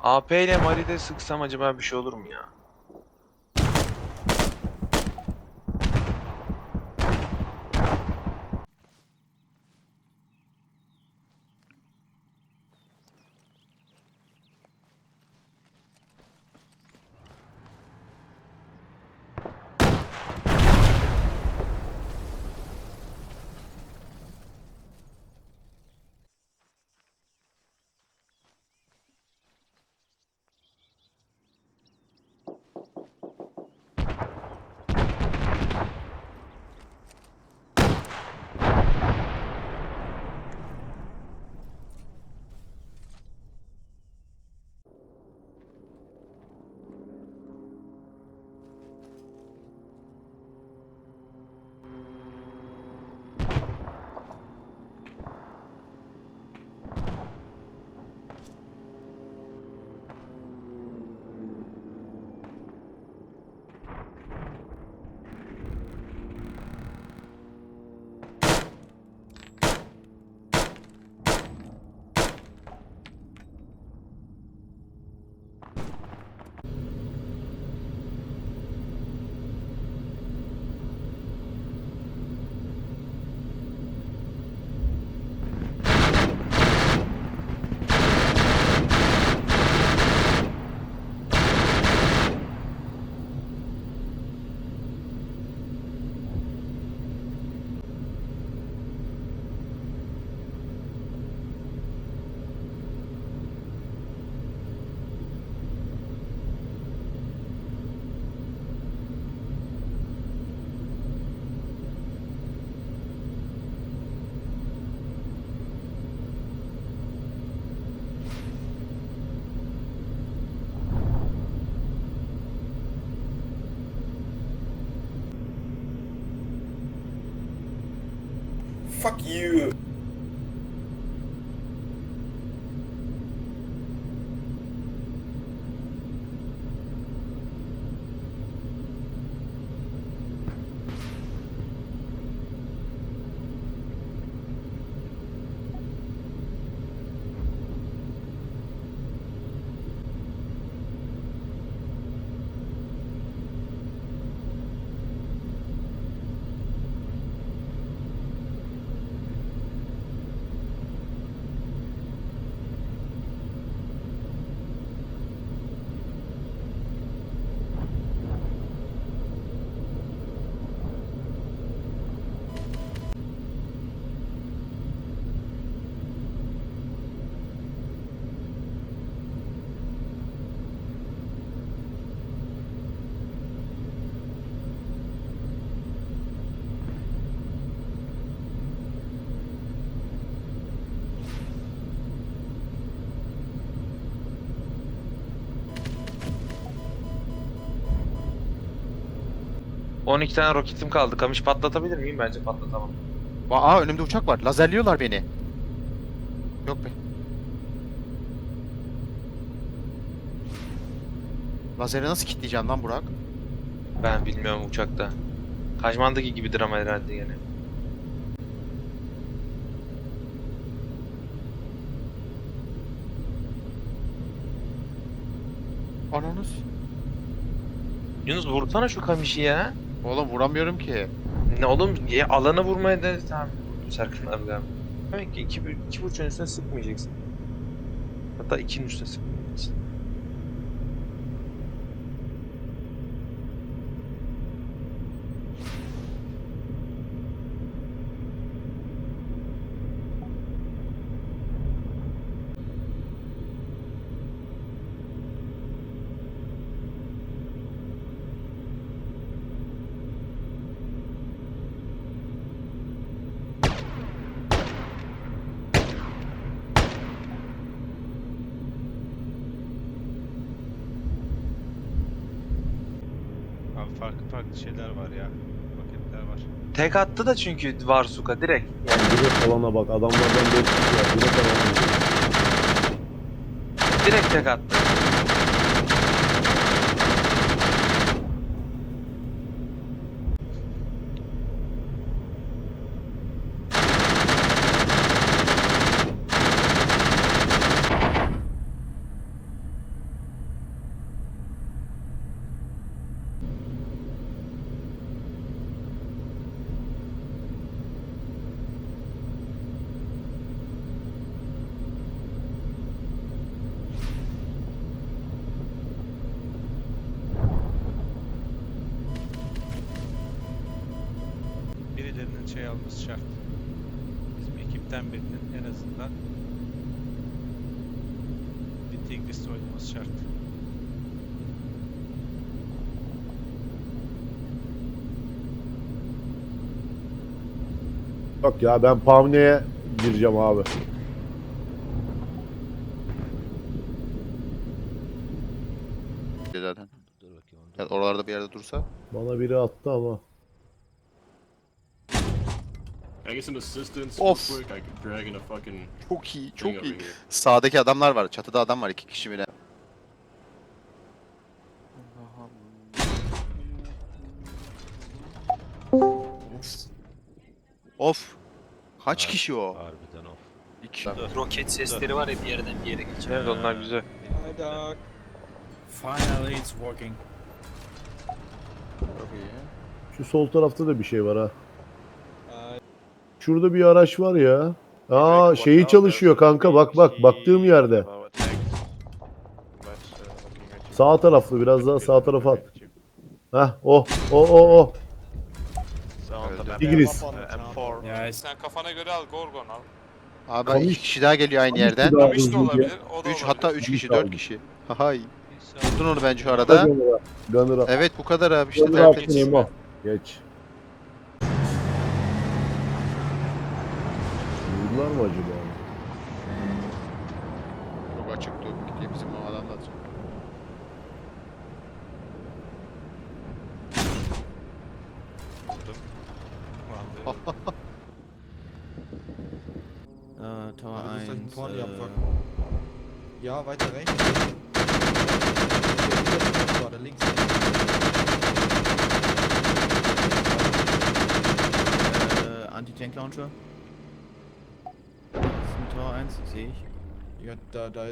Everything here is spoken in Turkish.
AP ile Mari'de sıksam acaba bir şey olur mu ya? Fuck you. 12 tane roketim kaldı. Kamış patlatabilir miyim? Bence patlatamam. Aa önümde uçak var. Lazerliyorlar beni. Yok be. Lazeri nasıl kilitleyeceğim lan Burak? Ben bilmiyorum uçakta. Kajman'daki gibidir ama herhalde gene. Ananız. Yunus vursana şu kamışı ya. Oğlum vuramıyorum ki. Ne oğlum ya, alana vurmaya da tamam. Serkan abi galiba. Demek ki iki, iki buçuğun üstüne sıkmayacaksın. Hatta ikinin üstüne sıkmayacaksın. Abi farklı farklı şeyler var ya. Paketler var. Tek attı da çünkü Varsuka direkt. Yani Direkt alana bak adamlardan 5 kişi var. Direkt alana direkt tek attı. Şey alması şart. Bizim ekipten birinin en azından bir Tigris'te oynaması şart. Yok ya ben Pavne'ye gireceğim abi. Zaten. Yani oralarda bir yerde dursa. Bana biri attı ama. I get some assistance Of. real quick. I could drag in a fucking Çok iyi, thing çok over iyi. here. Sağdaki adamlar var. Çatıda adam var iki kişi bile. Of. Kaç kişi o? Harbiden of. İki. Roket sesleri var ya bir yerden bir yere geçiyor. Evet onlar güzel. Finally it's working. Çok iyi. Şu sol tarafta da bir şey var ha. Şurada bir araç var ya. Aa şeyi çalışıyor kanka bak bak baktığım yerde. Sağ taraflı biraz daha sağ tarafa at. Heh o o o o. Tigris. Ya it's Sen kafana göre al Gorgon al. Abi Kamış- iki kişi daha geliyor aynı yerden. Daha Kamış da hızlı olabilir. O da Üç olabilir. hatta üç kişi, Kaldı. dört kişi. Hay. İnşallah. Vurdun onu bence şu arada. Gunner'a. Evet bu kadar abi işte. Gunner'a tertemiz. Geç. Vurdular mı acaba? Çok açık dur. Gideyim bizim o adamla atacak. Vurdum. Vallahi. äh, Tower Ja, das ist 1. ein Tor, die. Ja, weiter rechts. Gerade links. äh, Anti-Tank Launcher. Tower 1, sehe ich. Ja, da, da.